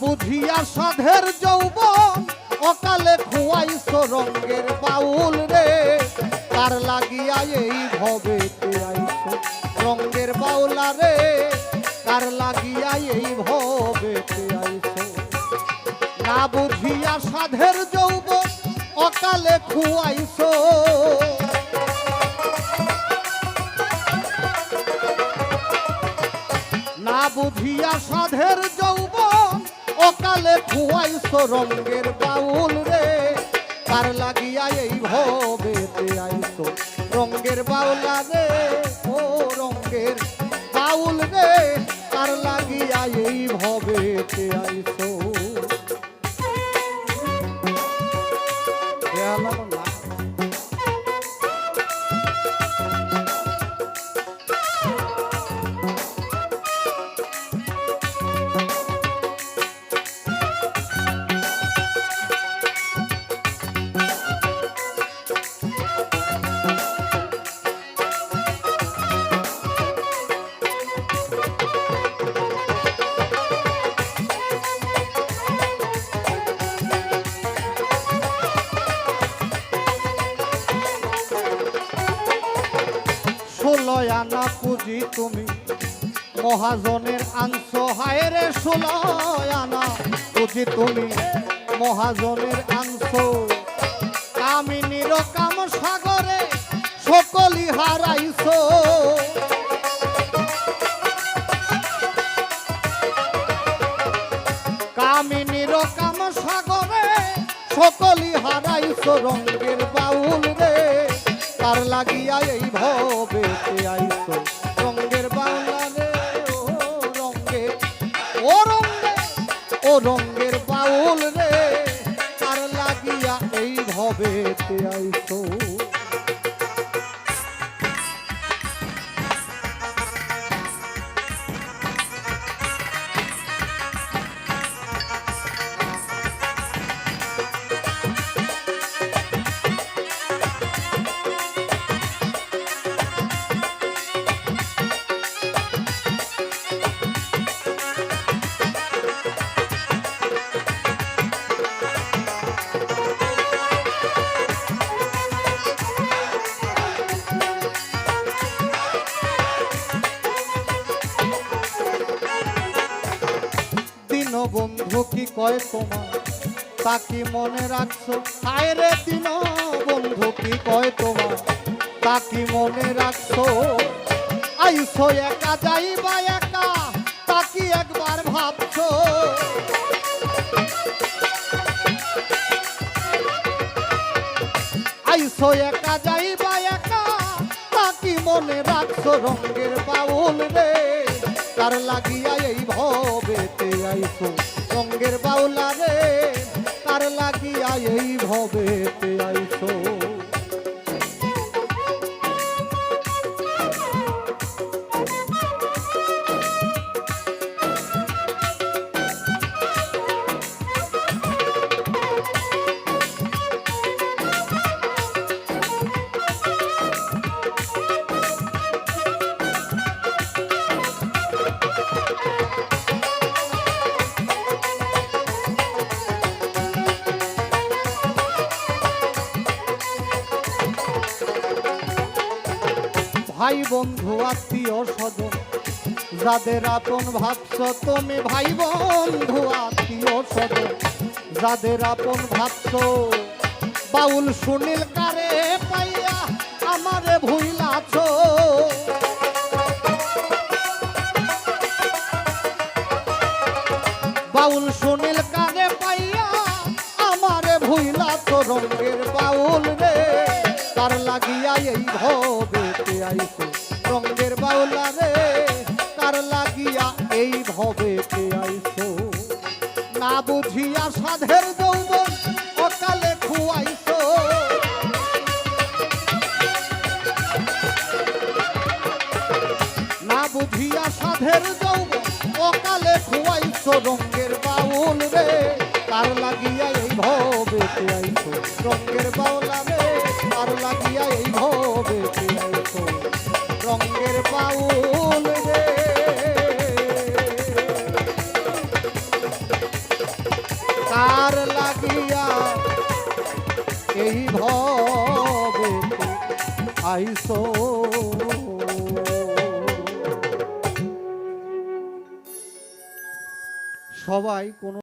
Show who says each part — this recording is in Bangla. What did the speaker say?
Speaker 1: বুঝিয়া সাধের যৌবন, অকালে খুয়াইছ রঙ্গের বাউল রে। তার লাগিয়া এই আইছ রঙ্গের বাউলা রে? তার লাগিয়া এই আইছ না বুঝিয়া সাধের যৌবন, অকালে খুয়াইছ। না বুঝিয়া সাধের অকালে খুয়াইছ রঙ্গের বাউল রে। তার লাগিয়া এই ভবেতে আইসো রঙ্গের বাউলা রে? ও রঙ্গের বাউল রে। ষোলয় আনা পুঁজি তুমি। মহাজনের আংশ হায় রে ষোলয় আনা পুঁজি তুমি। মহাজনের আংশ কামিনীর কাম সাগরে সকলি হারাইছ। কামিনীর কাম সাগরে সকলি হারাইছ রঙ্গের বাউল তার লাগিয়া এই ভবেতে আইতো রঙ্গের বাংলা রে, ও রঙ্গে ও রঙ্গে ও রঙ্গের বাউল রে, তার লাগিয়া এই ভবে আইছ বন্ধু কি কয় তোমার? তা কি মনে রাখছো? হায় রে দিন বন্ধু কি কয় তোমার? তা কি মনে রাখছো? আইসো একা, যাইবা একা, তা কি একবার ভাবছ? আইসো একা, যাইবা একা, তা কি মনে রাখছো? রঙের বাউল রে তার লাগিয়া এই আইসো রঙ্গের বাউলা রে ভাই বন্ধু, আত্মীয় স্বজন, যাদের আপন ভাবছ তুমি ভাই বন্ধু, আত্মীয় স্বজন, যাদের আপন ভাবছ বাউল সুনীল কারে পাইয়া আমারে ভুইলাছ। বাউল সুনীল কারে পাইয়া আমারে ভুইলাছ রঙ্গের বাউল রে, তার লাগিয়া এই আইছো রঙ্গের রে তার লাগিয়া এই ভবেতে আইছো? না বুঝিয়া সাধের যৌবন অকালে খুয়াইছো। না বুঝিয়া সাধের যৌবন অকালে খুয়াইছো, রঙ্গের বাউল রে তার লাগিয়া এই ভবেতে আইছো? রঙ্গের বাউলা রে তার লাগিয়া এই ভবেতে আইছো? রঙ্গের বাউল রে। লাগিয়া এই ভবে আইসো। সবাই কোনো